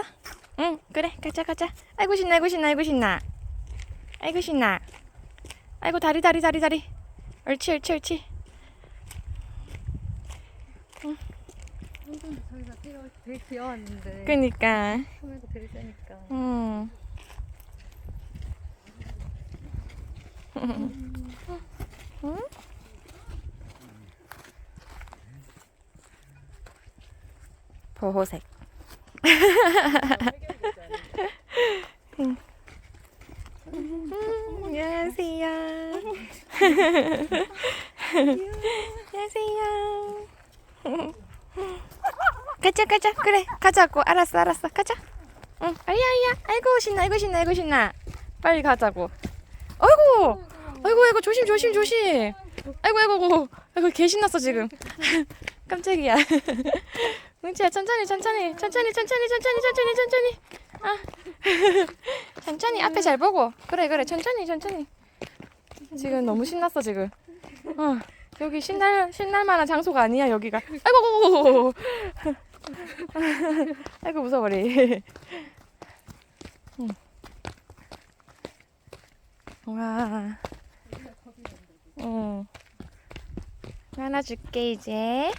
알았어. 응, 그래. 가자, 가자. 아이고, 신나, 아이고, 신나, 아이고, 신나. 아이고, 신나. 아이고, 다리, 다리, 다리, 다리. 옳지, 옳지, 옳지. 완전 저희가 되게, 귀여웠는데 그니까. 소매도 되게 세니까 음. 응? 보호색. 음, 안녕하세요. 안녕하세요. 가자 가자 그래 가자고 알았어 알았어 가자. 응 아야 아야 아이고 신나 아이고 신나 아이고 신나 빨리 가자고. 아이고 아이고 아이고 조심 조심 조심. 아이고 아이고 아이고 개 신났어 지금. 깜짝이야. 뭉치야 천천히 천천히 천천히 천천히 천천히 천천히 천천히. 아 천천히 앞에 잘 보고 그래 그래 천천히 천천히. 지금 너무 신났어 지금. 어 여기 신날 신날 만한 장소가 아니야 여기가. 아이고 아이고 무서워리. 응. 와. 응. 하나 줄게 이제.